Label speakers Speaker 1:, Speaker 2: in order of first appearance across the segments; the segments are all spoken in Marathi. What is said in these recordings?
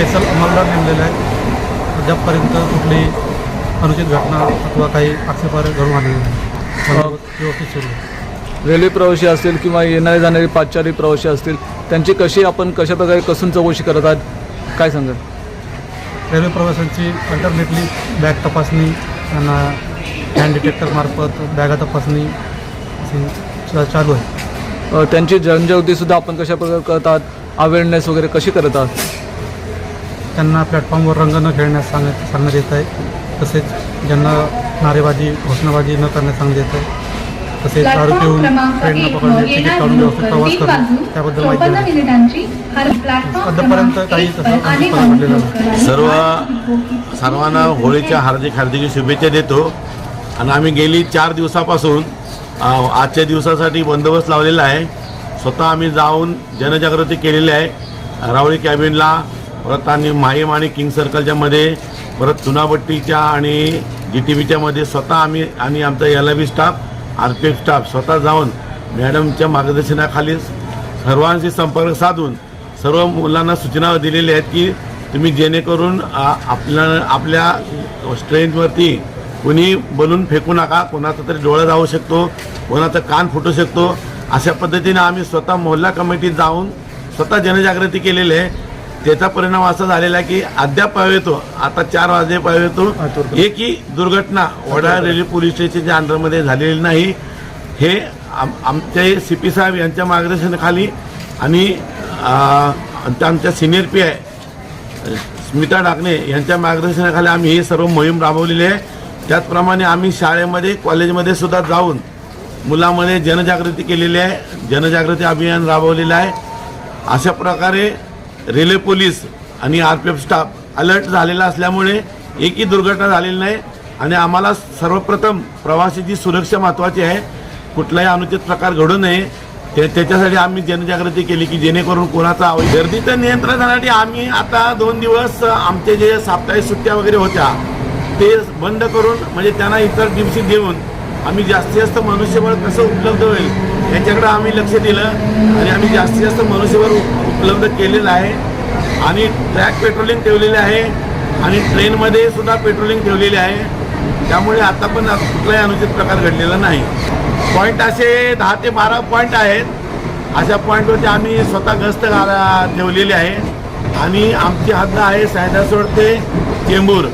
Speaker 1: स्पेशल अंमलदार नेमलेले आहे अद्यापपर्यंत कुठली अनुचित घटना अथवा काही आक्षेपार्ह घडून आलेली नाही. व्यवस्थित सुरू आहे.
Speaker 2: रेल्वे प्रवासी असतील किंवा येणारे जाणारे पादचारी प्रवासी असतील त्यांची कशी आपण कशा प्रकारे कसून चौकशी करत आहात? काय सांगाल?
Speaker 1: रेल्वे प्रवाशांची अल्टरनेटली बॅग तपासणी त्यांना हँड डिटेक्टरमार्फत बॅगा तपासणी अशी च- चालू आहे.
Speaker 2: अ, त्यांची जनजागृतीसुद्धा आपण कशा प्रकारे करत आहात? अवेअरनेस वगैरे कशी करत आहात?
Speaker 1: त्यांना प्लॅटफॉर्मवर रंग न खेळण्यास सांगण्यात सांगण्यात येत आहे. तसेच ज्यांना नारेबाजी घोषणाबाजी न करण्यास सांगण्यात येत आहे. तसेच दारू पिऊन ट्रेन न पकडणे तिकीट काढून व्यवस्थित प्रवास करणे त्याबद्दल माहिती आतापर्यंत काही तसं घडलेलं नाही.
Speaker 3: सर्व सर्वांना होळीच्या हार्दिक हार्दिक शुभेच्छा देतो. आणि आम्ही गेली चार दिवसापासून आजच्या दिवसासाठी बंदोबस्त लावलेला आहे. स्वतः आम्ही जाऊन जनजागृती केलेली आहे. रावळी कॅबिनला परत आणि माहीम आणि किंग सर्कलच्या मध्ये परत चुनाभट्टीच्या आणि जी टी व्हीच्या मध्ये स्वतः आम्ही आणि आमचा L I B staff R P F staff स्वतः जाऊन मॅडमच्या मार्गदर्शनाखाली सर्वांशी संपर्क साधून सर्व मुलांना सूचना दिलेल्या आहेत की तुम्ही जेणेकरून आपल्या आपल्या स्ट्रेंथवरती कुणी बलून फेकू नका कोणाचा तरी डोळा जाऊ शकतो कोणाचा कान फुटू शकतो. अशा पद्धतीने आम्ही स्वतः मोहल्ला कमिटीत जाऊन स्वतः जनजागृती केलेली आहे. त्याचा परिणाम असा झालेला आहे की अद्याप येतो आता चार वाजे येतो एकही दुर्घटना वडा रेल्वे पोलीस स्टेशनच्या अंडरमध्ये झालेली नाही. हे आम आमचे सी पी साहेब यांच्या मार्गदर्शनाखाली आणि आमच्या senior P I Smita Dakne यांच्या मार्गदर्शनाखाली आम्ही ही सर्व मोहीम राबवलेली आहे. त्याचप्रमाणे आम्ही शाळेमध्ये कॉलेजमध्ये सुद्धा जाऊन मुलामध्ये जनजागृती केलेली आहे. जनजागृती अभियान राबवलेलं आहे. अशा प्रकारे रेल्वे पोलीस आणि R P F staff alert झालेला असल्यामुळे एकही दुर्घटना झालेली नाही आणि आम्हाला सर्वप्रथम प्रवासीची सुरक्षा महत्त्वाची आहे कुठलाही अनुचित प्रकार घडू नये ते त्याच्यासाठी आम्ही जनजागृती केली की जेणेकरून कोणाचा आव- गर्दीचं करण्यासाठी आम्ही आता दोन दिवस आमचे जे साप्ताहिक सुट्ट्या वगैरे होत्या ते बंद करून म्हणजे त्यांना इतर दिवशी देऊन आम्ही जास्तीत जास्त मनुष्यबळ कसं उपलब्ध होईल याच्याकडे आम्ही लक्ष दिलं आणि आम्ही जास्तीत जास्त मनुष्यबळ उपलब्ध केलेलं आहे. आणि ट्रॅक पेट्रोलिंग ठेवलेले आहे. आणि ट्रेनमध्ये सुद्धा पेट्रोलिंग ठेवलेली आहे. त्यामुळे आता पण कुठलाही अनुचित प्रकार घडलेला नाही. पॉईंट असे दहा ते बारा पॉईंट आहेत. अशा पॉईंटवरती आम्ही स्वतः गस्त ठेवलेली आहे. आणि आमची हद्द आहे सायदासोड ते चेंबूर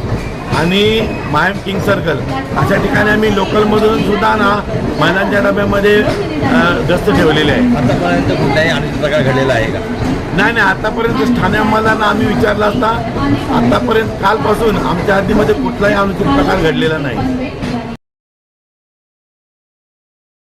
Speaker 3: आणि मायम किंग सर्कल. अशा ठिकाणी आम्ही लोकलमधून सुद्धा ना महिलांच्या डब्यामध्ये गस्त ठेवलेली आहे.
Speaker 4: आतापर्यंत कुठलाही अनुचित प्रकार घडलेला आहे का?
Speaker 3: नाही नाही आतापर्यंत ठाणे अंमलदारांना आम्ही विचारला असता. आतापर्यंत कालपासून आमच्या हद्दीमध्ये कुठलाही अनुचित प्रकार घडलेला नाही.